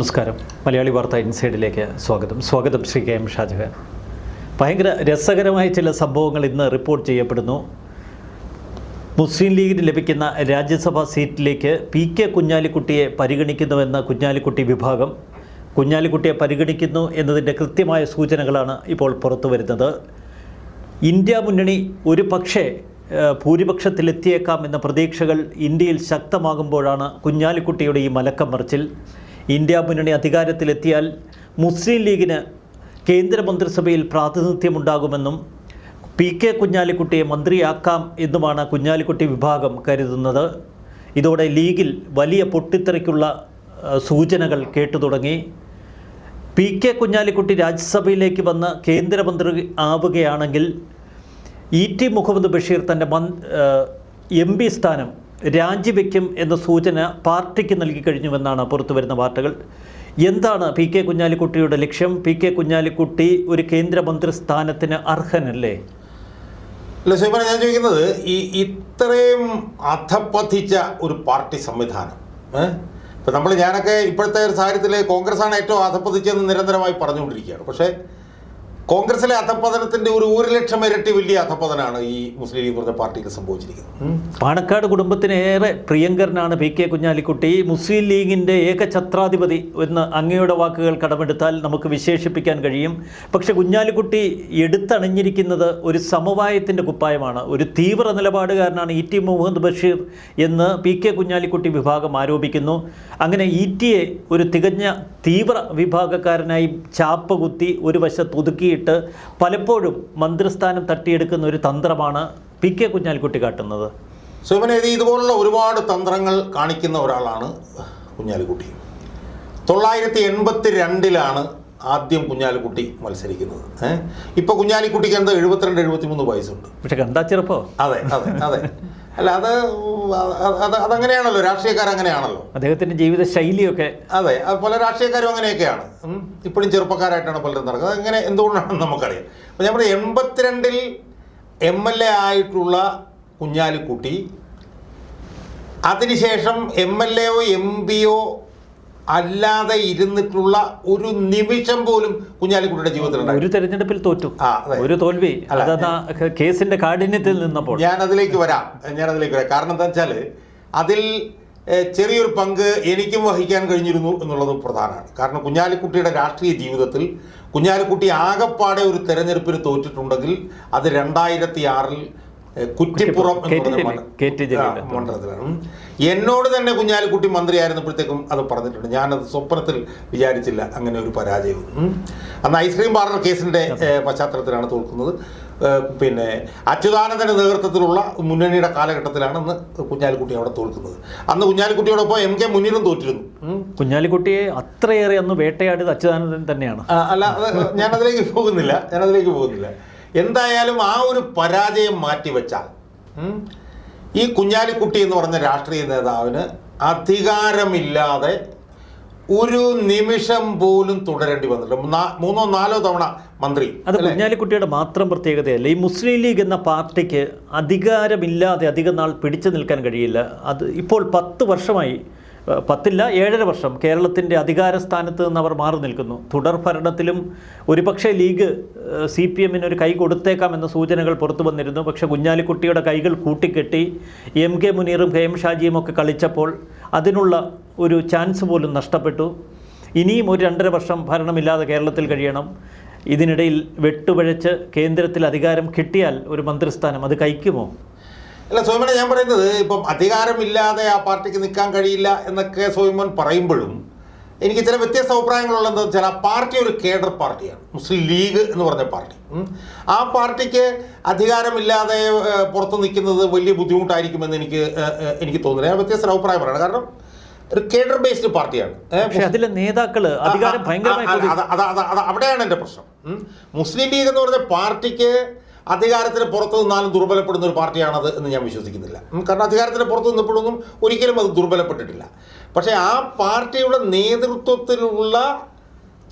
നമസ്കാരം. മലയാളി വാർത്ത ഇൻസൈഡിലേക്ക് സ്വാഗതം. സ്വാഗതം ശ്രീ കെ എം ഷാജഹാൻ. ഭയങ്കര രസകരമായ ചില സംഭവങ്ങൾ ഇന്ന് റിപ്പോർട്ട് ചെയ്യപ്പെടുന്നു. മുസ്ലിം ലീഗിന് ലഭിക്കുന്ന രാജ്യസഭാ സീറ്റിലേക്ക് പി കെ കുഞ്ഞാലിക്കുട്ടിയെ പരിഗണിക്കുന്നുവെന്ന കുഞ്ഞാലിക്കുട്ടി വിഭാഗം. കുഞ്ഞാലിക്കുട്ടിയെ പരിഗണിക്കുന്നു എന്നതിന്റെ കൃത്യമായ സൂചനകളാണ് ഇപ്പോൾ പുറത്തു വരുന്നത്. ഇന്ത്യ മുന്നണി ഒരു പക്ഷേ ഭൂരിപക്ഷത്തിലെത്തിയേക്കാം എന്ന പ്രതീക്ഷകൾ ഇന്ത്യയിൽ ശക്തമാകുമ്പോഴാണ് കുഞ്ഞാലിക്കുട്ടിയുടെ ഈ മലക്കം മറിച്ചിൽ ഇന്ത്യ മുന്നണി അധികാരത്തിലെത്തിയാൽ മുസ്ലിം ലീഗിന് കേന്ദ്രമന്ത്രിസഭയിൽ പ്രാതിനിധ്യമുണ്ടാകുമെന്നും പി കെ കുഞ്ഞാലിക്കുട്ടിയെ മന്ത്രിയാക്കാം എന്നുമാണ് കുഞ്ഞാലിക്കുട്ടി വിഭാഗം കരുതുന്നത്. ഇതോടെ ലീഗിൽ വലിയ പൊട്ടിത്തെറിക്കുള്ള സൂചനകൾ കേട്ടു തുടങ്ങി. പി കെ കുഞ്ഞാലിക്കുട്ടി രാജ്യസഭയിലേക്ക് വന്ന് കേന്ദ്രമന്ത്രി ആവുകയാണെങ്കിൽ ഇ ടി മുഹമ്മദ് ബഷീർ തന്റെ മന് എം പി സ്ഥാനം രാജിവെക്കും എന്ന സൂചന പാർട്ടിക്ക് നൽകി കഴിഞ്ഞുവെന്നാണ് പുറത്തുവരുന്ന വാർത്തകൾ. എന്താണ് പി കെ കുഞ്ഞാലിക്കുട്ടിയുടെ ലക്ഷ്യം? പി കെ കുഞ്ഞാലിക്കുട്ടി ഒരു കേന്ദ്രമന്ത്രി സ്ഥാനത്തിന് അർഹനല്ലേ? അല്ല ഞാൻ ചോദിക്കുന്നത് ഈ ഇത്രയും അധപ്പതിച്ച ഒരു പാർട്ടി സംവിധാനം ഇപ്പം നമ്മൾ ഞാനൊക്കെ ഇപ്പോഴത്തെ ഒരു സാഹചര്യത്തിൽ കോൺഗ്രസ്സാണ് ഏറ്റവും അധപ്പതിച്ചതെന്ന് നിരന്തരമായി പറഞ്ഞുകൊണ്ടിരിക്കുകയാണ്. പക്ഷേ കോൺഗ്രസിലെ അധപ്പതനത്തിന്റെ ഒരു ഒരു ലക്ഷം ഇരട്ടി വലിയ അധപ്പതനാണ് ഈ മുസ്ലിം ലീഗ് പറഞ്ഞ പാർട്ടിക്ക് സംഭവിച്ചിരിക്കുന്നത്. പാണക്കാട് കുടുംബത്തിന് ഏറെ പ്രിയങ്കരനാണ് പി കെ കുഞ്ഞാലിക്കുട്ടി. മുസ്ലിം ലീഗിന്റെ ഏകഛത്രാധിപതി എന്ന് അങ്ങയുടെ വാക്കുകൾ കടമെടുത്താൽ നമുക്ക് വിശേഷിപ്പിക്കാൻ കഴിയും. പക്ഷെ കുഞ്ഞാലിക്കുട്ടി എടുത്തണിഞ്ഞിരിക്കുന്നത് ഒരു സമവായത്തിന്റെ കുപ്പായമാണ്. ഒരു തീവ്ര നിലപാടുകാരനാണ് ഇ ടി മുഹമ്മദ് ബഷീർ എന്ന് പി കെ കുഞ്ഞാലിക്കുട്ടി വിഭാഗം ആരോപിക്കുന്നു. അങ്ങനെ ഇ ടിയെ ഒരു തികഞ്ഞ തീവ്ര വിഭാഗക്കാരനായി ചാപ്പ് കുത്തി ഒരു വശത്ത് ഒതുക്കിയിട്ട് പലപ്പോഴും മന്ത്രിസ്ഥാനം തട്ടിയെടുക്കുന്ന ഒരു തന്ത്രമാണ് പി കെ കുഞ്ഞാലിക്കുട്ടി കാട്ടുന്നത്. സുമനേതി ഇതുപോലുള്ള ഒരുപാട് തന്ത്രങ്ങൾ കാണിക്കുന്ന ഒരാളാണ് കുഞ്ഞാലിക്കുട്ടി. തൊള്ളായിരത്തി എൺപത്തി രണ്ടിലാണ് ആദ്യം കുഞ്ഞാലിക്കുട്ടി മത്സരിക്കുന്നത്. ഏഹ് ഇപ്പൊ കുഞ്ഞാലിക്കുട്ടിക്ക് എന്താ എഴുപത്തിരണ്ട് എഴുപത്തിമൂന്ന് വയസ്സുണ്ട്. പക്ഷെ കണ്ടാ ചെറുപ്പോ? അതെ അതെ അതെ. അല്ല അത് അത് അത് അതങ്ങനെയാണല്ലോ രാഷ്ട്രീയക്കാർ അങ്ങനെയാണല്ലോ. അദ്ദേഹത്തിന്റെ ജീവിത ശൈലിയൊക്കെ അതെ പല രാഷ്ട്രീയക്കാരും അങ്ങനെയൊക്കെയാണ്. ഇപ്പോഴും ചെറുപ്പക്കാരായിട്ടാണ് പലരും നടക്കുന്നത്. അങ്ങനെ എന്തുകൊണ്ടാണെന്ന് നമുക്കറിയാം. അപ്പോൾ നമ്മുടെ എൺപത്തിരണ്ടിൽ എം എൽ എ ആയിട്ടുള്ള കുഞ്ഞാലിക്കുട്ടി അതിനുശേഷം എം എൽ എയോ എം പിയോ അല്ലാതെ ഇരുന്നിട്ടുള്ള ഒരു നിമിഷം പോലും കുഞ്ഞാലിക്കുട്ടിയുടെ ജീവിതത്തിൽ ഒരു തെരഞ്ഞെടുപ്പിൽ തോറ്റു. ഒരു തോൽവി. കേസിന്റെ കാഠിന്യത്തിൽ നിന്നപ്പോൾ. ഞാൻ അതിലേക്ക് വരാം. ഞാൻ അതിലേക്ക് വരാം. കാരണം എന്താ വെച്ചാൽ അതിൽ ചെറിയൊരു പങ്ക് എനിക്കും വഹിക്കാൻ കഴിഞ്ഞിരുന്നു എന്നുള്ളത് പ്രധാനമാണ്. കാരണം കുഞ്ഞാലിക്കുട്ടിയുടെ രാഷ്ട്രീയ ജീവിതത്തിൽ കുഞ്ഞാലിക്കുട്ടി ആകപ്പാടെ ഒരു തെരഞ്ഞെടുപ്പിന് തോറ്റിട്ടുണ്ടെങ്കിൽ അത് രണ്ടായിരത്തി ആറിൽ കുറ്റിപ്പുറം മണ്ഡലത്തിലാണ്. എന്നോട് തന്നെ കുഞ്ഞാലിക്കുട്ടി മന്ത്രിയായിരുന്നപ്പോഴത്തേക്കും അത് പറഞ്ഞിട്ടുണ്ട്. ഞാനത് സ്വപ്നത്തിൽ വിചാരിച്ചില്ല അങ്ങനെ ഒരു പരാജയം. അന്ന് ഐസ്ക്രീം പാർലർ കേസിന്റെ പശ്ചാത്തലത്തിലാണ് തോൽക്കുന്നത്. പിന്നെ അച്യുതാനന്ദന്റെ നേതൃത്വത്തിലുള്ള മുന്നണിയുടെ കാലഘട്ടത്തിലാണ് അന്ന് കുഞ്ഞാലിക്കുട്ടി അവിടെ തോൽക്കുന്നത്. അന്ന് കുഞ്ഞാലിക്കുട്ടിയോടൊപ്പം എം കെ മുന്നിലും തോറ്റിരുന്നു. കുഞ്ഞാലിക്കുട്ടിയെ അത്രയേറെ അന്ന് വേട്ടയാടിയത് അച്യുതാനന്ദൻ തന്നെയാണ്. അല്ല ഞാനതിലേക്ക് പോകുന്നില്ല. ഞാനതിലേക്ക് പോകുന്നില്ല. എന്തായാലും ആ ഒരു പരാജയം മാറ്റിവെച്ചാൽ ഈ കുഞ്ഞാലിക്കുട്ടി എന്ന് പറഞ്ഞ രാഷ്ട്രീയ നേതാവിന് അധികാരമില്ലാതെ ഒരു നിമിഷം പോലും തുടരേണ്ടി വന്നിട്ടുണ്ട് മൂന്നോ നാലോ തവണ മന്ത്രി അത് കുഞ്ഞാലിക്കുട്ടിയുടെ മാത്രം പ്രത്യേകതയല്ല. ഈ മുസ്ലിം ലീഗ് എന്ന പാർട്ടിക്ക് അധികാരമില്ലാതെ അധികം നാൾ പിടിച്ചു നിൽക്കാൻ കഴിയില്ല. അത് ഇപ്പോൾ പത്ത് വർഷമായി പത്തില്ല ഏഴര വർഷം കേരളത്തിന്റെ അധികാര സ്ഥാനത്ത് നിന്ന് അവർ മാറി നിൽക്കുന്നു. തുടർ ഭരണത്തിലും ഒരുപക്ഷെ ലീഗ് സി പി എമ്മിന് ഒരു കൈ കൊടുത്തേക്കാം എന്ന സൂചനകൾ പുറത്തു വന്നിരുന്നു. പക്ഷേ കുഞ്ഞാലിക്കുട്ടിയുടെ കൈകൾ കൂട്ടിക്കെട്ടി എം കെ മുനീറും കെ എം ഷാജിയും ഒക്കെ കളിച്ചപ്പോൾ അതിനുള്ള ഒരു ചാൻസ് പോലും നഷ്ടപ്പെട്ടു. ഇനിയും ഒരു രണ്ടര വർഷം ഭരണമില്ലാതെ കേരളത്തിൽ കഴിയണം. ഇതിനിടയിൽ വെട്ടുപഴച്ച് കേന്ദ്രത്തിൽ അധികാരം കിട്ടിയാൽ ഒരു മന്ത്രിസ്ഥാനം അത് കഴിക്കുമോ അല്ല സോമനെ ഞാൻ പറയുന്നത് ഇപ്പം അധികാരമില്ലാതെ ആ പാർട്ടിക്ക് നിൽക്കാൻ കഴിയില്ല എന്നൊക്കെ സോമൻ പറയുമ്പോഴും എനിക്ക് ചില വ്യത്യസ്ത അഭിപ്രായങ്ങളുള്ള എന്താ വെച്ചാൽ ആ പാർട്ടി ഒരു കേഡർ പാർട്ടിയാണ് മുസ്ലിം ലീഗ് എന്ന് പറഞ്ഞ പാർട്ടി. ആ പാർട്ടിക്ക് അധികാരമില്ലാതെ പുറത്തു നിൽക്കുന്നത് വലിയ ബുദ്ധിമുട്ടായിരിക്കുമെന്ന് എനിക്ക് എനിക്ക് തോന്നുന്നില്ല. ഞാൻ വ്യത്യസ്ത അഭിപ്രായം പറയണം കാരണം ഒരു കേഡർ ബേസ്ഡ് പാർട്ടിയാണ്. അതിലെ നേതാക്കൾ അധികാരം ഭയങ്കരമായി അവിടെയാണ് എന്റെ പ്രശ്നം. മുസ്ലിം ലീഗ് എന്ന് പറഞ്ഞ പാർട്ടിക്ക് അധികാരത്തിന് പുറത്തു നിന്നാലും ദുർബലപ്പെടുന്ന ഒരു പാർട്ടിയാണത് എന്ന് ഞാൻ വിശ്വസിക്കുന്നില്ല. കാരണം അധികാരത്തിന് പുറത്തു നിന്നപ്പോഴൊന്നും ഒരിക്കലും അത് ദുർബലപ്പെട്ടിട്ടില്ല. പക്ഷേ ആ പാർട്ടിയുടെ നേതൃത്വത്തിലുള്ള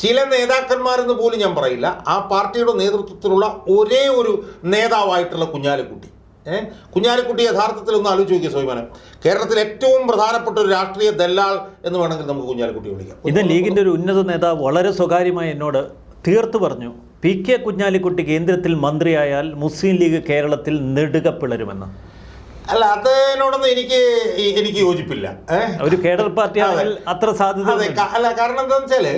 ചില നേതാക്കന്മാരെന്ന് പോലും ഞാൻ പറയില്ല. ആ പാർട്ടിയുടെ നേതൃത്വത്തിലുള്ള ഒരേ ഒരു നേതാവായിട്ടുള്ള കുഞ്ഞാലിക്കുട്ടി. ഏ കുഞ്ഞാലിക്കുട്ടി യഥാർത്ഥത്തിൽ ഒന്ന് ആലോചിച്ച് നോക്കിയ സ്വയമാനം കേരളത്തിൽ ഏറ്റവും പ്രധാനപ്പെട്ട ഒരു രാഷ്ട്രീയ ദല്ലാൾ എന്ന് വേണമെങ്കിൽ നമുക്ക് കുഞ്ഞാലിക്കുട്ടി വിളിക്കാം. ഇത് ലീഗിന്റെ ഒരു ഉന്നത നേതാവ് വളരെ സ്വകാര്യമായി എന്നോട് തീർത്തു പറഞ്ഞു. പി കെ കുഞ്ഞാലിക്കുട്ടി കേന്ദ്രത്തിൽ മന്ത്രിയായാൽ മുസ്ലിം ലീഗ് കേരളത്തിൽ നെടുക പിളരുമെന്ന്. അല്ല അതിനോടൊന്നും എനിക്ക് എനിക്ക് യോജിപ്പില്ല. ഒരു കേഡർ പാർട്ടി അത്ര സാധ്യത അല്ല കാരണം എന്താണെന്ന് വെച്ചാൽ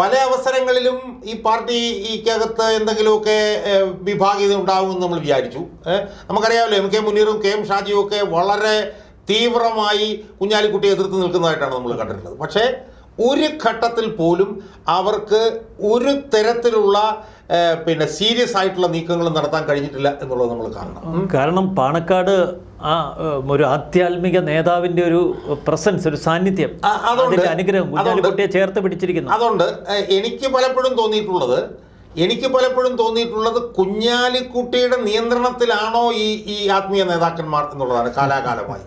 പല അവസരങ്ങളിലും ഈ പാർട്ടി ഈക്കകത്ത് എന്തെങ്കിലുമൊക്കെ വിഭാഗീയത ഉണ്ടാകുമെന്ന് നമ്മൾ വിചാരിച്ചു. നമുക്കറിയാമല്ലോ എം കെ മുനീറും കെ എം ഷാജിയും ഒക്കെ വളരെ തീവ്രമായി കുഞ്ഞാലിക്കുട്ടിയെ എതിർത്ത് നിൽക്കുന്നതായിട്ടാണ് നമ്മൾ കണ്ടിട്ടുള്ളത്. പക്ഷേ ഒരു ഘട്ടത്തിൽ പോലും അവർക്ക് ഒരു തരത്തിലുള്ള പിന്നെ സീരിയസ് ആയിട്ടുള്ള നീക്കങ്ങൾ നടത്താൻ കഴിഞ്ഞിട്ടില്ല എന്നുള്ളത് നമ്മൾ കാണണം. കാരണം പാണക്കാട് ആ ഒരു ആധ്യാത്മിക നേതാവിന്റെ ഒരു പ്രസൻസ് ഒരു സാന്നിധ്യം അതുകൊണ്ട് അനുഗ്രഹം ചേർത്ത് പിടിച്ചിരിക്കുന്നു. അതുകൊണ്ട് എനിക്ക് പലപ്പോഴും തോന്നിയിട്ടുള്ളത് എനിക്ക് പലപ്പോഴും തോന്നിയിട്ടുള്ളത് കുഞ്ഞാലിക്കുട്ടിയുടെ നിയന്ത്രണത്തിലാണോ ഈ ഈ ആത്മീയ നേതാക്കന്മാർ എന്നുള്ളതാണ് കാലാകാലമായി.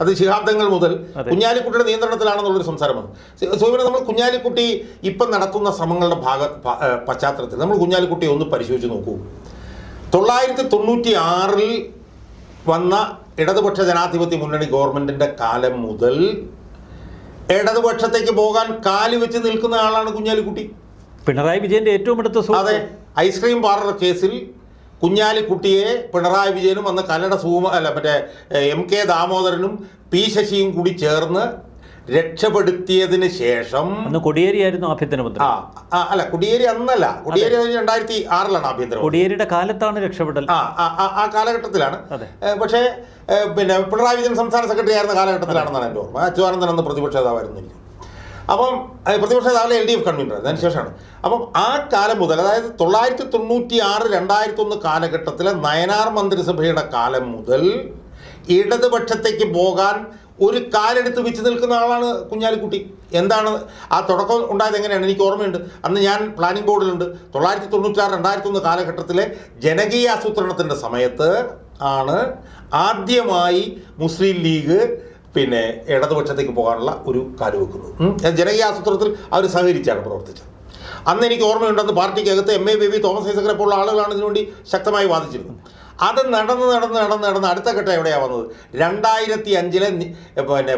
അത് ശിഹാബ്ദങ്ങൾ മുതൽ കുഞ്ഞാലിക്കുട്ടിയുടെ നിയന്ത്രണത്തിലാണെന്നുള്ളൊരു സംസാരമാണ്. സോമിന നമ്മൾ കുഞ്ഞാലിക്കുട്ടി ഇപ്പം നടത്തുന്ന ശ്രമങ്ങളുടെ ഭാഗ പശ്ചാത്തലത്തിൽ നമ്മൾ കുഞ്ഞാലിക്കുട്ടിയെ ഒന്ന് പരിശോധിച്ച് നോക്കൂ. തൊള്ളായിരത്തി തൊണ്ണൂറ്റി ആറിൽ വന്ന ഇടതുപക്ഷ ജനാധിപത്യ മുന്നണി ഗവൺമെന്റിന്റെ കാലം മുതൽ ഇടതുപക്ഷത്തേക്ക് പോകാൻ കാലുവെച്ച് നിൽക്കുന്ന ആളാണ് കുഞ്ഞാലിക്കുട്ടി. പിണറായി വിജയന്റെ ഏറ്റവും അടുത്ത അതെ ഐസ്ക്രീം പാർലർ കേസിൽ കുഞ്ഞാലിക്കുട്ടിയെ പിണറായി വിജയനും അന്ന് കല്ലട സൂമ അല്ല മറ്റേ എം കെ ദാമോദരനും പി ശശിയും കൂടി ചേർന്ന് രക്ഷപ്പെടുത്തിയതിന് ശേഷം അന്ന് കൊടിയേരിയായിരുന്നു ആഭ്യന്തരമന്ത്രി. ആ അല്ല കൊടിയേരി അന്നല്ല. കൊടിയേരി രണ്ടായിരത്തി ആറിലാണ് ആഭ്യന്തര കൊടിയേരിയുടെ കാലത്താണ് രക്ഷപ്പെടൽ. ആ ആ, ആ, ആ കാലഘട്ടത്തിലാണ്. പക്ഷേ പിന്നെ പിണറായി വിജയൻ സംസ്ഥാന സെക്രട്ടറി ആയിരുന്ന കാലഘട്ടത്തിലാണെന്നാണ് എന്റെ ഓർമ്മ. അച്യുതാനന്ദൻ അന്ന് പ്രതിപക്ഷ നേതാവായിരുന്നു എനിക്ക് അപ്പം പ്രതിപക്ഷ നേതാവിലെ എൽ ഡി എഫ് കൺവീനർ അതിന് ശേഷമാണ്. അപ്പം ആ കാലം മുതൽ അതായത് തൊള്ളായിരത്തി തൊണ്ണൂറ്റി ആറ് രണ്ടായിരത്തി ഒന്ന് കാലഘട്ടത്തിലെ നയനാർ മന്ത്രിസഭയുടെ കാലം മുതൽ ഇടതുപക്ഷത്തേക്ക് പോകാൻ ഒരു കാലെടുത്ത് വെച്ച് നിൽക്കുന്ന ആളാണ് കുഞ്ഞാലിക്കുട്ടി. എന്താണ് ആ തുടക്കം ഉണ്ടായത് എങ്ങനെയാണ്? എനിക്ക് ഓർമ്മയുണ്ട്. അന്ന് ഞാൻ പ്ലാനിംഗ് ബോർഡിലുണ്ട് തൊള്ളായിരത്തി തൊണ്ണൂറ്റാറ് രണ്ടായിരത്തി ഒന്ന് കാലഘട്ടത്തിലെ ജനകീയ ആസൂത്രണത്തിന്റെ സമയത്ത് ആണ് ആദ്യമായി മുസ്ലിം ലീഗ് പിന്നെ ഇടതുപക്ഷത്തേക്ക് പോകാനുള്ള ഒരു കാലുവെക്കുന്നത് വെക്കുന്നത് ജനകീയ ആസൂത്രണത്തിൽ അവർ സഹകരിച്ചാണ് പ്രവർത്തിച്ചത്. അന്ന് എനിക്ക് ഓർമ്മയുണ്ടെന്ന് പാർട്ടിക്കകത്ത് എം എ ബേബി തോമസ് ഐസക്കിനെ പോലുള്ള ആളുകളാണ് ഇതിനുവേണ്ടി ശക്തമായി വാദിച്ചിരുന്നത്. അത് നടന്ന് നടന്ന് നടന്ന് നടന്ന് അടുത്ത ഘട്ടം എവിടെയാണ് വന്നത്? രണ്ടായിരത്തി അഞ്ചിലെ പിന്നെ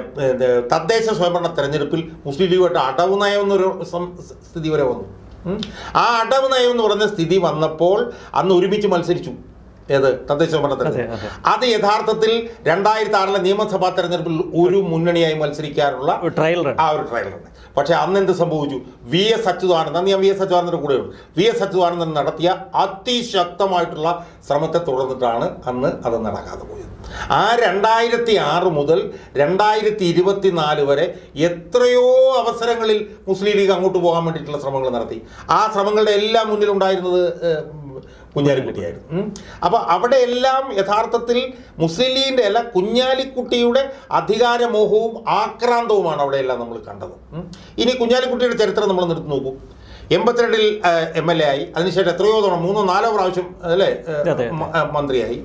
തദ്ദേശ സ്വയംഭരണ തെരഞ്ഞെടുപ്പിൽ മുസ്ലിം ലീഗുമായിട്ട് അടവ് നയം എന്നൊരു സ്ഥിതി വരെ വന്നു. ആ അടവ് നയം എന്ന് പറഞ്ഞ സ്ഥിതി വന്നപ്പോൾ അന്ന് ഒരുമിച്ച് മത്സരിച്ചു. ഏത്? തദ്ദേശ ഭരണത്തിന് അത് യഥാർത്ഥത്തിൽ രണ്ടായിരത്തി ആറിലെ നിയമസഭാ തെരഞ്ഞെടുപ്പിൽ ഒരു മുന്നണിയായി മത്സരിക്കാനുള്ള ഒരു ട്രയൽ റൺ ആ പക്ഷേ അന്ന് എന്ത് സംഭവിച്ചു? വി എസ് അച്യുതാനന്ദൻ അന്ന് ഞാൻ വി എസ് അച്യുതാനന്ദന്റെ കൂടെയുണ്ട് വി എസ് അച്യുതാനന്ദൻ നടത്തിയ അതിശക്തമായിട്ടുള്ള ശ്രമത്തെ തുടർന്നിട്ടാണ് അന്ന് അത് നടക്കാതെ പോയത്. ആ രണ്ടായിരത്തി ആറ് മുതൽ രണ്ടായിരത്തി ഇരുപത്തി നാല് വരെ എത്രയോ അവസരങ്ങളിൽ മുസ്ലിം ലീഗ് അങ്ങോട്ട് പോകാൻ വേണ്ടിയിട്ടുള്ള ശ്രമങ്ങൾ നടത്തി. ആ ശ്രമങ്ങളുടെ എല്ലാം മുന്നിലുണ്ടായിരുന്നത് കുഞ്ഞാലിക്കുട്ടിയായിരുന്നു. ഉം. അപ്പൊ അവിടെ എല്ലാം യഥാർത്ഥത്തിൽ മുസ്ലിം ലീഗിന്റെ അല്ല കുഞ്ഞാലിക്കുട്ടിയുടെ അധികാരമോഹവും ആക്രാന്തവുമാണ് അവിടെ എല്ലാം നമ്മൾ കണ്ടത്. ഇനി കുഞ്ഞാലിക്കുട്ടിയുടെ ചരിത്രം നമ്മൾ നിർത്തി നോക്കും. എൺപത്തിരണ്ടിൽ എം എൽ എ ആയി. അതിനുശേഷം എത്രയോ തവണ മൂന്നോ നാലോ പ്രാവശ്യം അല്ലേ മന്ത്രിയായി.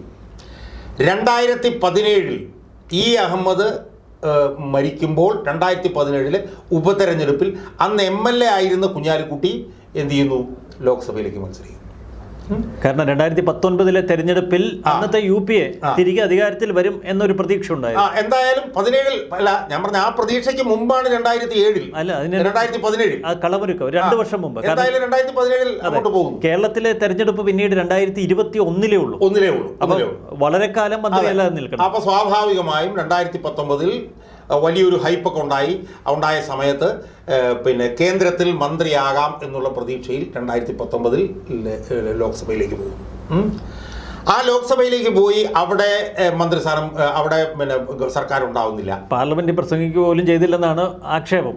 രണ്ടായിരത്തി പതിനേഴിൽ ഇ. അഹമ്മദ് മരിക്കുമ്പോൾ രണ്ടായിരത്തി പതിനേഴിലെ ഉപതെരഞ്ഞെടുപ്പിൽ അന്ന് എം എൽ എ ആയിരുന്ന കുഞ്ഞാലിക്കുട്ടി എന്ത് ചെയ്യുന്നു? ലോക്സഭയിലേക്ക് മത്സരിക്കുന്നു. കാരണം രണ്ടായിരത്തി പത്തൊൻപതിലെ തെരഞ്ഞെടുപ്പിൽ അന്നത്തെ യു പി എ തിരികെ അധികാരത്തിൽ വരും എന്നൊരു പ്രതീക്ഷ ഉണ്ടായിരുന്നു. എന്തായാലും പതിനേഴിൽ അല്ല ഞാൻ പറഞ്ഞ ആ പ്രതീക്ഷയ്ക്ക് മുമ്പാണ് രണ്ടായിരത്തി ഏഴിൽ അല്ല അതിന് രണ്ടായിരത്തി പതിനേഴിൽ കളമൊരുക്കം രണ്ട് വർഷം മുമ്പ്. എന്തായാലും രണ്ടായിരത്തി പതിനേഴിൽ അങ്ങോട്ട് പോകും. കേരളത്തിലെ തെരഞ്ഞെടുപ്പ് പിന്നീട് രണ്ടായിരത്തി ഇരുപത്തി ഒന്നിലേ ഉള്ളൂ ഒന്നിലേ ഉള്ളൂ. അപ്പൊ വളരെ കാലം മന്ത്രിയല്ലാതെ നിൽക്കണം അപ്പൊ സ്വാഭാവികമായും രണ്ടായിരത്തി പത്തൊമ്പതിൽ വലിയൊരു ഹൈപ്പൊക്കെ ഉണ്ടായി. ഉണ്ടായ സമയത്ത് പിന്നെ കേന്ദ്രത്തിൽ മന്ത്രിയാകാം എന്നുള്ള പ്രതീക്ഷയിൽ രണ്ടായിരത്തി പത്തൊമ്പതിൽ ലോക്സഭയിലേക്ക് പോകും ആ ലോക്സഭയിലേക്ക് പോയി അവിടെ മന്ത്രിസ്ഥാനം അവിടെ പിന്നെ സർക്കാർ ഉണ്ടാവുന്നില്ല പാർലമെന്റിൽ പ്രസംഗിക്കുക പോലും ചെയ്തില്ലെന്നാണ് ആക്ഷേപം.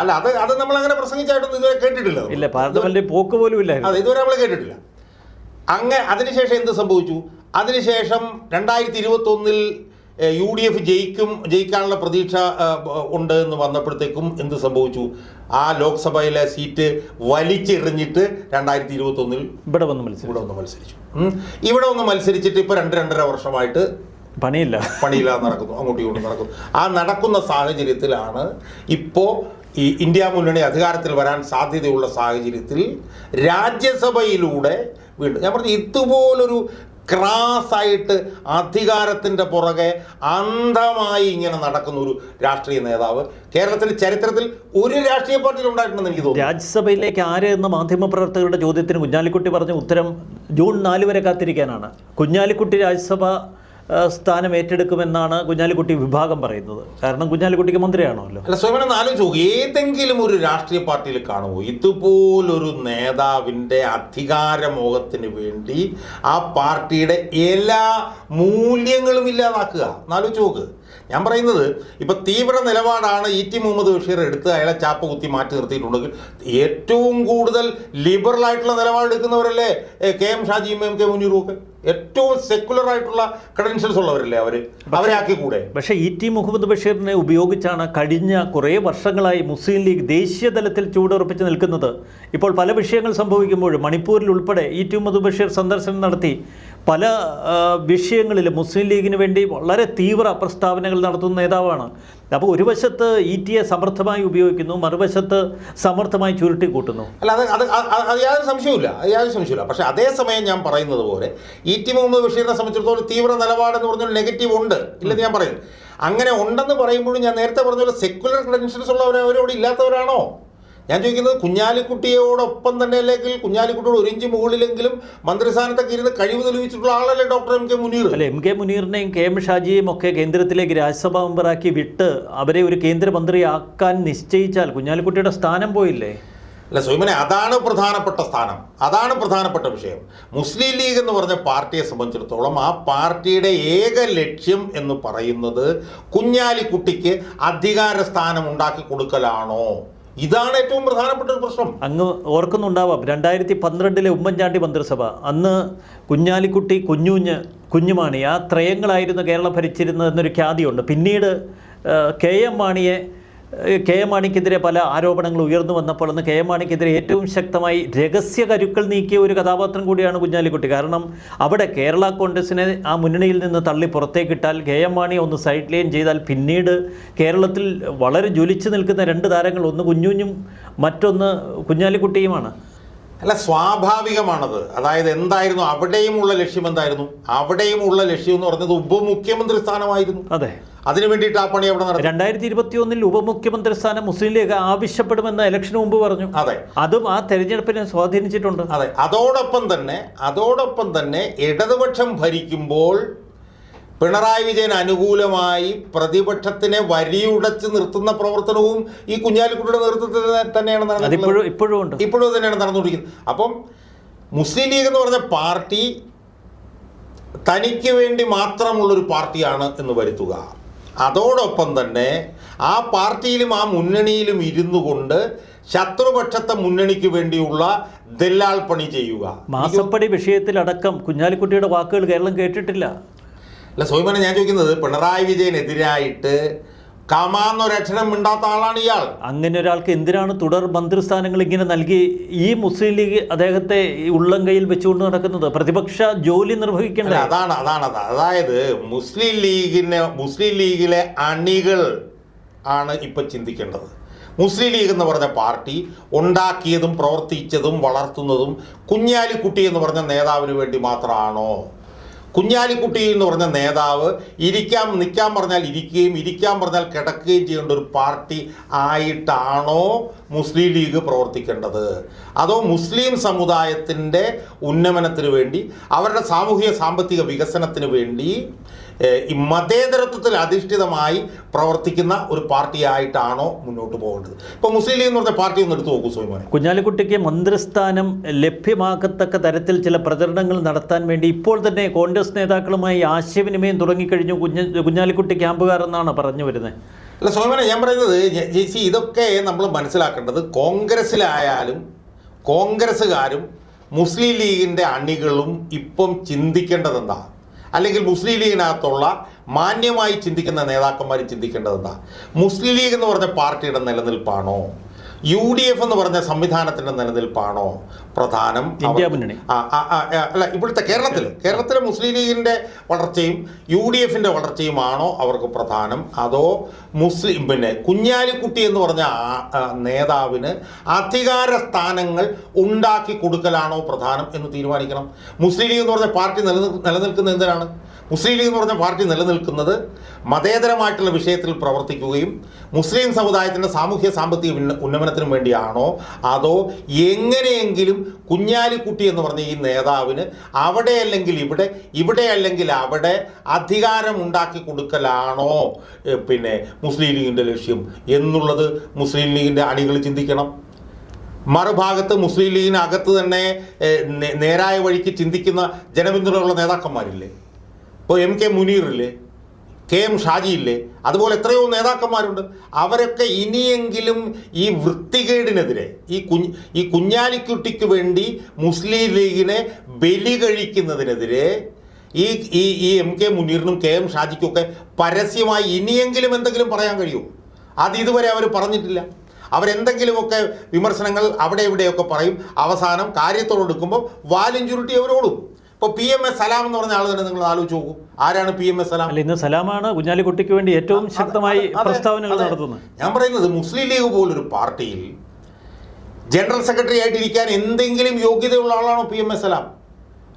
അല്ല അത് അത് നമ്മൾ അങ്ങനെ പ്രസംഗിച്ചായിട്ടൊന്നും ഇതുവരെ കേട്ടിട്ടില്ല. ഇല്ല പാർലമെന്റിൽ പോക്ക് പോലും ഇല്ല അതെ ഇതുവരെ നമ്മൾ കേട്ടിട്ടില്ല. അങ്ങ് അതിനുശേഷം എന്ത് സംഭവിച്ചു? അതിനുശേഷം രണ്ടായിരത്തി ഇരുപത്തി ഒന്നിൽ യു ഡി എഫ് ജയിക്കും ജയിക്കാനുള്ള പ്രതീക്ഷ ഉണ്ട് എന്ന് വന്നപ്പോഴത്തേക്കും എന്ത് സംഭവിച്ചു? ആ ലോക്സഭയിലെ സീറ്റ് വലിച്ചെറിഞ്ഞിട്ട് രണ്ടായിരത്തി ഇരുപത്തി ഒന്നിൽ ഇവിടെ വന്ന് മത്സരം ഇവിടെ വന്ന് മത്സരിച്ചു. ഇവിടെ വന്ന് മത്സരിച്ചിട്ട് ഇപ്പോൾ രണ്ട് രണ്ടര വർഷമായിട്ട് പണിയില്ല. പണിയില്ല നടക്കുന്നു. അങ്ങോട്ടും ഇങ്ങോട്ടും നടക്കുന്നു. ആ നടക്കുന്ന സാഹചര്യത്തിലാണ് ഇപ്പോൾ ഈ ഇന്ത്യ മുന്നണി അധികാരത്തിൽ വരാൻ സാധ്യതയുള്ള സാഹചര്യത്തിൽ രാജ്യസഭയിലൂടെ വീണ്ടും ഞാൻ പറഞ്ഞു ഇതുപോലൊരു ക്രാസായിട്ട് അധികാരത്തിന്റെ പുറകെ അന്ധമായി ഇങ്ങനെ നടക്കുന്ന ഒരു രാഷ്ട്രീയ നേതാവ് കേരളത്തിന്റെ ചരിത്രത്തിൽ ഒരു രാഷ്ട്രീയ പാർട്ടിയിൽ ഉണ്ടായിട്ടുണ്ടെന്ന് എനിക്ക് തോന്നുന്നു. രാജ്യസഭയിലേക്ക് ആര് എന്ന മാധ്യമപ്രവർത്തകരുടെ ചോദ്യത്തിന് കുഞ്ഞാലിക്കുട്ടി പറഞ്ഞ ഉത്തരം ജൂൺ നാല് വരെ കാത്തിരിക്കാനാണ്. കുഞ്ഞാലിക്കുട്ടി രാജ്യസഭ സ്ഥാനം ഏറ്റെടുക്കുമെന്നാണ് കുഞ്ഞാലിക്കുട്ടി വിഭാഗം പറയുന്നത്. കാരണം കുഞ്ഞാലിക്കുട്ടിക്ക് മന്ത്രിയാണല്ലോ. അല്ല സ്വയം ഒന്ന് ആലോചിച്ച് ഏതെങ്കിലും ഒരു രാഷ്ട്രീയ പാർട്ടിയിൽ കാണുമോ? ഇതുപോലൊരു നേതാവിന്റെ അധികാരമോഹത്തിന് വേണ്ടി ആ പാർട്ടിയുടെ എല്ലാ മൂല്യങ്ങളും ഇല്ലാതാക്കുക. എന്നാലോചിച്ച് നോക്ക്. ഞാൻ പറയുന്നത് ഇപ്പൊ തീവ്ര നിലപാടാണ് ഇ ടി മുഹമ്മദ് ബഷീർ എടുത്ത് അയാളെ ചാപ്പ കുത്തി മാറ്റി നിർത്തിയിട്ടുണ്ടെങ്കിൽ ഏറ്റവും കൂടുതൽ ലിബറൽ ആയിട്ടുള്ള നിലപാടെടുക്കുന്നവരല്ലേ കെ എം ഷാജിയും എം കെ മുനീറും ഒക്കെ? ഏറ്റവും സെക്യുലർ ആയിട്ടുള്ള ക്രെഡൻഷ്യൽസ് ഉള്ളവരല്ലേ അവർ? അവരെ ആക്കി കൂടെ പക്ഷേ ഇ ടി മുഹമ്മദ് ബഷീറിനെ ഉപയോഗിച്ചാണ് കഴിഞ്ഞ കുറേ വർഷങ്ങളായി മുസ്ലിം ലീഗ് ദേശീയ തലത്തിൽ ചൂടുറപ്പിച്ച് നിൽക്കുന്നത്. ഇപ്പോൾ പല വിഷയങ്ങൾ സംഭവിക്കുമ്പോഴും മണിപ്പൂരിൽ ഉൾപ്പെടെ ഇ ടി മുഹമ്മദ് ബഷീർ സന്ദർശനം നടത്തി. പല വിഷയങ്ങളിൽ മുസ്ലിം ലീഗിന് വേണ്ടി വളരെ തീവ്ര പ്രസ്താവനകൾ നടത്തുന്ന നേതാവാണ്. അപ്പോൾ ഒരു വശത്ത് ഇ ടിയെ സമർത്ഥമായി ഉപയോഗിക്കുന്നു മറുവശത്ത് സമർത്ഥമായി ചുരുട്ടി കൂട്ടുന്നു അല്ല അത് അത് അത് യാതൊരു സംശയമില്ല യാതൊരു സംശയമില്ല പക്ഷെ അതേസമയം ഞാൻ പറയുന്നത് പോലെ ഇ ടി മുഹമ്മദ് ബഷീറിനെ സംബന്ധിച്ചിടത്തോളം തീവ്ര നിലപാടെന്ന് പറഞ്ഞൊരു നെഗറ്റീവ് ഉണ്ട് ഇല്ലെന്ന് ഞാൻ പറയും അങ്ങനെ ഉണ്ടെന്ന് പറയുമ്പോഴും ഞാൻ നേരത്തെ പറഞ്ഞ പോലെ സെക്യുലർ ക്രെഡൻഷ്യൽസ് ഉള്ളവരെ അവരോട് ഇല്ലാത്തവരാണോ? ഞാൻ ചോദിക്കുന്നത് കുഞ്ഞാലിക്കുട്ടിയോടൊപ്പം തന്നെ അല്ലെങ്കിൽ കുഞ്ഞാലിക്കുട്ടിയോട് ഒരു ഇഞ്ച് മുകളിലെങ്കിലും മന്ത്രിസ്ഥാനത്തൊക്കെ ഇരുന്ന് കഴിവ് തെളിയിച്ചിട്ടുള്ള ആളല്ലേ ഡോക്ടർ എം കെ മുനീർ? അല്ലെ എം കെ മുനീറിനെയും കെ എം ഷാജിയെയും ഒക്കെ കേന്ദ്രത്തിലേക്ക് രാജ്യസഭാ മെമ്പറാക്കി വിട്ട് അവരെ ഒരു കേന്ദ്രമന്ത്രിയാക്കാൻ നിശ്ചയിച്ചാൽ കുഞ്ഞാലിക്കുട്ടിയുടെ സ്ഥാനം പോയില്ലേ? അല്ല സുഹിമനെ അതാണ് പ്രധാനപ്പെട്ട സ്ഥാനം. അതാണ് പ്രധാനപ്പെട്ട വിഷയം. മുസ്ലിം ലീഗ് എന്ന് പറഞ്ഞ പാർട്ടിയെ സംബന്ധിച്ചിടത്തോളം ആ പാർട്ടിയുടെ ഏക ലക്ഷ്യം എന്ന് പറയുന്നത് കുഞ്ഞാലിക്കുട്ടിക്ക് അധികാര സ്ഥാനം ഉണ്ടാക്കി കൊടുക്കലാണോ? ഇതാണ് ഏറ്റവും പ്രധാനപ്പെട്ട ഒരു പ്രശ്നം. അങ്ങ് ഓർക്കുന്നുണ്ടാവാം രണ്ടായിരത്തി പന്ത്രണ്ടിലെ ഉമ്മൻചാണ്ടി മന്ത്രിസഭ. അന്ന് കുഞ്ഞാലിക്കുട്ടി കുഞ്ഞുഞ്ഞ് കുഞ്ഞുമാണി ആ ത്രയങ്ങളായിരുന്നു കേരളം ഭരിച്ചിരുന്നത് എന്നൊരു ഖ്യാതിയുണ്ട്. പിന്നീട് കെ എം മാണിയെ കെ എം മാണിക്കെതിരെ പല ആരോപണങ്ങൾ ഉയർന്നു വന്നപ്പോൾ അന്ന് കെ എം മാണിക്കെതിരെ ഏറ്റവും ശക്തമായി രഹസ്യ കരുക്കൾ നീക്കിയ ഒരു കഥാപാത്രം കൂടിയാണ് കുഞ്ഞാലിക്കുട്ടി. കാരണം അവിടെ കേരള കോൺഗ്രസിനെ ആ മുന്നണിയിൽ നിന്ന് തള്ളി പുറത്തേക്കിട്ടാൽ കെ എം മാണി ഒന്ന് സൈഡ് ലൈൻ ചെയ്താൽ പിന്നീട് കേരളത്തിൽ വളരെ ജ്വലിച്ചു നിൽക്കുന്ന രണ്ട് താരങ്ങൾ ഒന്ന് കുഞ്ഞുഞ്ഞും മറ്റൊന്ന് കുഞ്ഞാലിക്കുട്ടിയുമാണ്. അല്ല സ്വാഭാവികമാണത്. അതായത് എന്തായിരുന്നു? അവിടെയുമുള്ള ലക്ഷ്യം എന്തായിരുന്നു? അവിടെയുമുള്ള ലക്ഷ്യം എന്ന് പറഞ്ഞത് ഉപമുഖ്യമന്ത്രി സ്ഥാനമായിരുന്നു. അതെ. അതിനു വേണ്ടിയിട്ട് ആ പണി എവിടെ നടത്തി രണ്ടായിരത്തി ഇരുപത്തി ഒന്നിൽ ഉപമുഖ്യമന്ത്രി സ്ഥാനം മുസ്ലിം ലീഗ് ആവശ്യപ്പെടുമെന്ന് ഇലക്ഷന് മുമ്പ് പറഞ്ഞു. അതെ. അതും ആ തെരഞ്ഞെടുപ്പിനെ സ്വാധീനിച്ചിട്ടുണ്ട്. അതെ. അതോടൊപ്പം തന്നെ അതോടൊപ്പം തന്നെ ഇടതുപക്ഷം ഭരിക്കുമ്പോൾ പിണറായി വിജയൻ അനുകൂലമായി പ്രതിപക്ഷത്തിനെ വരിയുടച്ച് നിർത്തുന്ന പ്രവർത്തനവും ഈ കുഞ്ഞാലിക്കുട്ടിയുടെ നേതൃത്വത്തിൽ തന്നെയാണ് ഇപ്പോഴും ഇപ്പോഴും തന്നെയാണ് നടന്നുകൊണ്ടിരിക്കുന്നത്. അപ്പം മുസ്ലിം ലീഗ് എന്ന് പറഞ്ഞ പാർട്ടി തനിക്ക് വേണ്ടി മാത്രമുള്ളൊരു പാർട്ടിയാണ് എന്ന് വരുത്തുക. അതോടൊപ്പം തന്നെ ആ പാർട്ടിയിലും ആ മുന്നണിയിലും ഇരുന്നു കൊണ്ട് ശത്രുപക്ഷത്തെ മുന്നണിക്ക് വേണ്ടിയുള്ള ദല്ലാൾ പണി ചെയ്യുക. മാസപ്പടി വിഷയത്തിലടക്കം കുഞ്ഞാലിക്കുട്ടിയുടെ വാക്കുകൾ കേരളം കേട്ടിട്ടില്ല. അല്ല സോയിമനെ ഞാൻ ചോദിക്കുന്നത് പിണറായി വിജയനെതിരായിട്ട് കാമാന്നൊരക്ഷരം മിണ്ടാത്ത ആളാണ് ഇയാൾ. അങ്ങനെ ഒരാൾക്ക് എന്തിനാണ് തുടർ മന്ത്രിസ്ഥാനങ്ങൾ ഇങ്ങനെ നൽകി ഈ മുസ്ലിം ലീഗ് അദ്ദേഹത്തെ ഉള്ളം കയ്യിൽ വെച്ചുകൊണ്ട് നടക്കുന്നത്? പ്രതിപക്ഷ ജോലി നിർവഹിക്കേണ്ട അല്ല അതാണ് അതാണ് അതായത് മുസ്ലിം ലീഗിനെ മുസ്ലിം ലീഗിലെ അണികൾ ആണ് ഇപ്പൊ ചിന്തിക്കേണ്ടത്. മുസ്ലിം ലീഗ് എന്ന് പറഞ്ഞ പാർട്ടി ഉണ്ടാക്കിയതും പ്രവർത്തിച്ചതും വളർത്തുന്നതും കുഞ്ഞാലിക്കുട്ടി എന്ന് പറഞ്ഞ നേതാവിന് വേണ്ടി മാത്രമാണോ കുഞ്ഞാലിക്കുട്ടി എന്ന് പറഞ്ഞ നേതാവ് ഇരിക്കാം നിൽക്കാൻ പറഞ്ഞാൽ ഇരിക്കുകയും ഇരിക്കാൻ പറഞ്ഞാൽ കിടക്കുകയും ചെയ്യേണ്ട ഒരു പാർട്ടി ആയിട്ടാണോ മുസ്ലിം ലീഗ് പ്രവർത്തിക്കേണ്ടത്? അതോ മുസ്ലിം സമുദായത്തിന്റെ ഉന്നമനത്തിന് വേണ്ടി അവരുടെ സാമൂഹിക സാമ്പത്തിക വികസനത്തിന് വേണ്ടി ഈ മതേതരത്വത്തിൽ അധിഷ്ഠിതമായി പ്രവർത്തിക്കുന്ന ഒരു പാർട്ടിയായിട്ടാണോ മുന്നോട്ട് പോകേണ്ടത്? ഇപ്പോൾ മുസ്ലിം ലീഗ് എന്ന് പറഞ്ഞ പാർട്ടി ഒന്ന് എടുത്തു നോക്കൂ സോയ്മോനെ കുഞ്ഞാലിക്കുട്ടിക്ക് മന്ത്രിസ്ഥാനം ലഭ്യമാകത്തക്ക തരത്തിൽ ചില പ്രചരണങ്ങൾ നടത്താൻ വേണ്ടി ഇപ്പോൾ തന്നെ കോൺഗ്രസ് നേതാക്കളുമായി ആശയവിനിമയം തുടങ്ങിക്കഴിഞ്ഞു കുഞ്ഞ കുഞ്ഞാലിക്കുട്ടി ക്യാമ്പുകാർ എന്നാണ് പറഞ്ഞു വരുന്നത്. അല്ല സോമനെ ഞാൻ പറയുന്നത് ജെ- ഇതൊക്കെ നമ്മൾ മനസ്സിലാക്കേണ്ടത് കോൺഗ്രസ്സിലായാലും കോൺഗ്രസ്സുകാരും മുസ്ലിം ലീഗിന്റെ അണികളും ഇപ്പം ചിന്തിക്കേണ്ടത് എന്താ അല്ലെങ്കിൽ മുസ്ലിം ലീഗിനകത്തുള്ള മാന്യമായി ചിന്തിക്കുന്ന നേതാക്കന്മാർ ചിന്തിക്കേണ്ടത് എന്താ മുസ്ലിം ലീഗ് എന്ന് പറഞ്ഞ പാർട്ടിയുടെ നിലനിൽപ്പാണോ? യു ഡി എഫ് എന്ന് പറഞ്ഞ സംവിധാനത്തിന്റെ നിലനിൽപ്പാണോ? പ്രധാനം അല്ല ഇവിടുത്തെ കേരളത്തിൽ കേരളത്തിലെ. മുസ്ലിം ലീഗിന്റെ വളർച്ചയും യു ഡി എഫിന്റെ വളർച്ചയുമാണോ അവർക്ക് പ്രധാനം? അതോ മുസ്ലിം പിന്നെ കുഞ്ഞാലിക്കുട്ടി എന്ന് പറഞ്ഞ നേതാവിന് അധികാര സ്ഥാനങ്ങൾ ഉണ്ടാക്കി കൊടുക്കലാണോ പ്രധാനം എന്ന് തീരുമാനിക്കണം? മുസ്ലിം ലീഗ് എന്ന് പറഞ്ഞ പാർട്ടി നിലനിൽ നിലനിൽക്കുന്ന എന്തിനാണ്? മുസ്ലിം ലീഗ് എന്ന് പറഞ്ഞ പാർട്ടി നിലനിൽക്കുന്നത് മതേതരമായിട്ടുള്ള വിഷയത്തിൽ പ്രവർത്തിക്കുകയും മുസ്ലിം സമുദായത്തിന്റെ സാമൂഹ്യ സാമ്പത്തിക ഉന്ന- ഉന്നമനത്തിനും വേണ്ടിയാണോ? അതോ എങ്ങനെയെങ്കിലും കുഞ്ഞാലിക്കുട്ടി എന്ന് പറഞ്ഞ ഈ നേതാവിന് അവിടെ അല്ലെങ്കിൽ ഇവിടെ ഇവിടെ അല്ലെങ്കിൽ അവിടെ അധികാരം ഉണ്ടാക്കി കൊടുക്കലാണോ പിന്നെ മുസ്ലിം ലീഗിന്റെ ലക്ഷ്യം എന്നുള്ളത് മുസ്ലിം ലീഗിന്റെ അണികൾ ചിന്തിക്കണം. മറുഭാഗത്ത് മുസ്ലിം ലീഗിനകത്ത് തന്നെ നേരായ വഴിക്ക് ചിന്തിക്കുന്ന ജനപിന്തുണയുള്ള നേതാക്കന്മാരില്ലേ? ഇപ്പോൾ എം കെ മുനീറില്ലേ കെ എം ഷാജിയില്ലേ അതുപോലെ എത്രയോ നേതാക്കന്മാരുണ്ട്. അവരൊക്കെ ഇനിയെങ്കിലും ഈ വൃത്തികേടിനെതിരെ ഈ കുഞ്ഞ് ഈ കുഞ്ഞാലിക്കുട്ടിക്ക് വേണ്ടി മുസ്ലിം ലീഗിനെ ബലി കഴിക്കുന്നതിനെതിരെ ഈ ഈ ഈ എം കെ മുനീറിനും കെ എം ഷാജിക്കുമൊക്കെ പരസ്യമായി ഇനിയെങ്കിലും എന്തെങ്കിലും പറയാൻ കഴിയുമോ? അത് ഇതുവരെ അവർ പറഞ്ഞിട്ടില്ല. അവരെന്തെങ്കിലുമൊക്കെ വിമർശനങ്ങൾ അവിടെ ഇവിടെയൊക്കെ പറയും. അവസാനം കാര്യത്തോടെടുക്കുമ്പോൾ വാലും ചുരുട്ടി അവരോടും. ഇപ്പോൾ പി എം എസ് സലാം എന്ന് പറഞ്ഞ ആൾ തന്നെ നിങ്ങൾ ആലോചിച്ച് നോക്കൂ. ആരാണ് പി എം എസ് സലാം? അല്ല ഇന്ന് സലാമാണ് കുഞ്ഞാലിക്കുട്ടിക്ക് വേണ്ടി ഏറ്റവും ശക്തമായി പ്രസ്താവനകൾ നടത്തുന്നത്. ഞാൻ പറയുന്നത് മുസ്ലിം ലീഗ് പോലൊരു പാർട്ടിയിൽ ജനറൽ സെക്രട്ടറി ആയിട്ടിരിക്കാൻ എന്തെങ്കിലും യോഗ്യതയുള്ള ആളാണോ പി എം എസ് സലാം?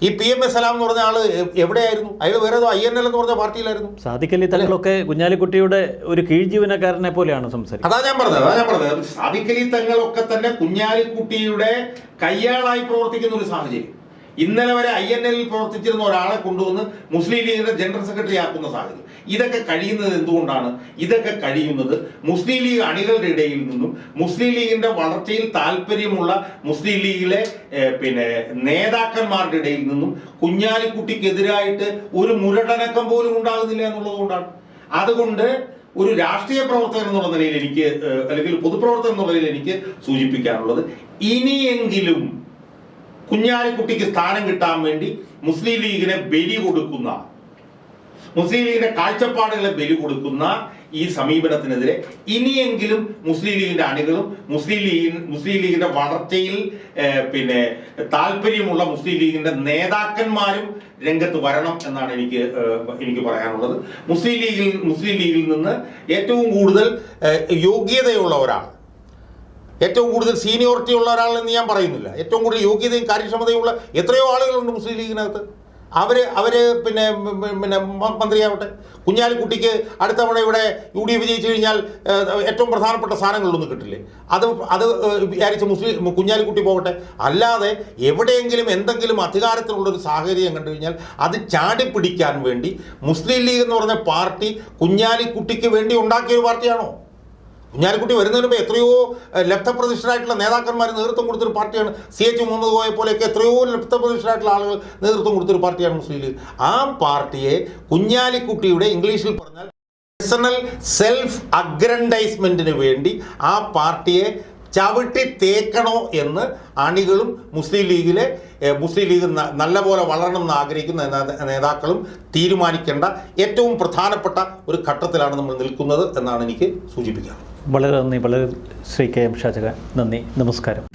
ഈ പി എം എസ് സലാം എന്ന് പറഞ്ഞ ആൾ എവിടെയായിരുന്നു? അയാൾ വേറെ ഐ എൻ എൽ എന്ന് പറഞ്ഞ പാർട്ടിയിലായിരുന്നു. സാദിഖലി തങ്ങളൊക്കെ കുഞ്ഞാലിക്കുട്ടിയുടെ ഒരു കീഴ്ജീവനക്കാരനെ പോലെയാണ് സംസാരിക്കുന്നത്. അതാ ഞാൻ പറഞ്ഞത് അതാ ഞാൻ പറഞ്ഞത്. സാദിഖലി തങ്ങളൊക്കെ തന്നെ കുഞ്ഞാലിക്കുട്ടിയുടെ കയ്യാളായി പ്രവർത്തിക്കുന്ന ഒരു സാഹചര്യം. ഇന്നലെ വരെ ഐ എൻ എല്ലിൽ പ്രവർത്തിച്ചിരുന്ന ഒരാളെ കൊണ്ടുവന്ന് മുസ്ലിം ലീഗിന്റെ ജനറൽ സെക്രട്ടറി ആക്കുന്ന സാഹചര്യം. ഇതൊക്കെ കഴിയുന്നത് എന്തുകൊണ്ടാണ്? ഇതൊക്കെ കഴിയുന്നത് മുസ്ലിം ലീഗ് അണികളുടെ ഇടയിൽ നിന്നും മുസ്ലിം ലീഗിന്റെ വളർച്ചയിൽ താല്പര്യമുള്ള മുസ്ലിം ലീഗിലെ പിന്നെ നേതാക്കന്മാരുടെ ഇടയിൽ നിന്നും കുഞ്ഞാലിക്കുട്ടിക്കെതിരായിട്ട് ഒരു മുരടനക്കം പോലും ഉണ്ടാകുന്നില്ല എന്നുള്ളതുകൊണ്ടാണ് അതുകൊണ്ട് ഒരു രാഷ്ട്രീയ പ്രവർത്തകൻ എന്നുള്ള നിലയിൽ എനിക്ക് അല്ലെങ്കിൽ പൊതുപ്രവർത്തകൻ എന്നുള്ള നിലയിൽ എനിക്ക് സൂചിപ്പിക്കാനുള്ളത് ഇനിയെങ്കിലും കുഞ്ഞാലിക്കുട്ടിക്ക് സ്ഥാനം കിട്ടാൻ വേണ്ടി മുസ്ലിം ലീഗിനെ ബലി കൊടുക്കുന്ന മുസ്ലിം ലീഗിന്റെ കാഴ്ചപ്പാടുകളെ ബലി കൊടുക്കുന്ന ഈ സമീപനത്തിനെതിരെ ഇനിയെങ്കിലും മുസ്ലിം ലീഗിന്റെ അണികളും മുസ്ലിം ലീഗ് മുസ്ലിം ലീഗിന്റെ വളർച്ചയിൽ പിന്നെ താല്പര്യമുള്ള മുസ്ലിം ലീഗിന്റെ നേതാക്കന്മാരും രംഗത്ത് വരണം എന്നാണ് എനിക്ക് എനിക്ക് പറയാനുള്ളത്. മുസ്ലിം ലീഗിൽ മുസ്ലിം ലീഗിൽ നിന്ന് ഏറ്റവും കൂടുതൽ ഏഹ്, യോഗ്യതയുള്ള ഒരാൾ ഏറ്റവും കൂടുതൽ സീനിയോറിറ്റി ഉള്ള ഒരാളെന്ന് ഞാൻ പറയുന്നില്ല. ഏറ്റവും കൂടുതൽ യോഗ്യതയും കാര്യക്ഷമതയും ഉള്ള എത്രയോ ആളുകളുണ്ട് മുസ്ലിം ലീഗിനകത്ത്. അവർ അവർ പിന്നെ പിന്നെ മന്ത്രിയാവട്ടെ. കുഞ്ഞാലിക്കുട്ടിക്ക് അടുത്ത തവണ ഇവിടെ യു ഡി എഫ് ജയിച്ചു കഴിഞ്ഞാൽ ഏറ്റവും പ്രധാനപ്പെട്ട സ്ഥാനങ്ങളിലൊന്നും കിട്ടില്ലേ? അത് അത് വിചാരിച്ച് മുസ്ലിം കുഞ്ഞാലിക്കുട്ടി പോകട്ടെ. അല്ലാതെ എവിടെയെങ്കിലും എന്തെങ്കിലും അധികാരത്തിലുള്ളൊരു സാഹചര്യം കണ്ടു കഴിഞ്ഞാൽ അത് ചാടിപ്പിടിക്കാൻ വേണ്ടി മുസ്ലിം ലീഗ് എന്ന് പറഞ്ഞ പാർട്ടി കുഞ്ഞാലിക്കുട്ടിക്ക് വേണ്ടി ഉണ്ടാക്കിയ ഒരു പാർട്ടിയാണോ? കുഞ്ഞാലിക്കുട്ടി വരുന്നതിന് മുമ്പ് എത്രയോ ലബ്ധപ്രതിഷ്ഠരായിട്ടുള്ള നേതാക്കന്മാർ നേതൃത്വം കൊടുത്തൊരു പാർട്ടിയാണ്. സി എച്ച് മുഹമ്മദ് കോയെ പോലെയൊക്കെ എത്രയോ ലബ്ധപ്രതിഷ്ഠരായിട്ടുള്ള ആളുകൾ നേതൃത്വം കൊടുത്തൊരു പാർട്ടിയാണ് മുസ്ലിം ലീഗ്. ആ പാർട്ടിയെ കുഞ്ഞാലിക്കുട്ടിയുടെ ഇംഗ്ലീഷിൽ പറഞ്ഞാൽ പേഴ്സണൽ സെൽഫ് അഗ്രൻഡൈസ്മെന്റിന് വേണ്ടി ആ പാർട്ടിയെ ചവിട്ടി തേക്കണോ എന്ന് അണികളും മുസ്ലിം ലീഗിലെ മുസ്ലിം ലീഗ് നല്ലപോലെ വളരണം എന്ന് ആഗ്രഹിക്കുന്ന നേതാക്കളും തീരുമാനിക്കേണ്ട ഏറ്റവും പ്രധാനപ്പെട്ട ഒരു ഘട്ടത്തിലാണ് നമ്മൾ നിൽക്കുന്നത് എന്നാണ് എനിക്ക് സൂചിപ്പിക്കാറ് വളരെ നന്ദി വളരെ ശ്രീ കെ എം ഷാജഹാൻ. നന്ദി നമസ്കാരം.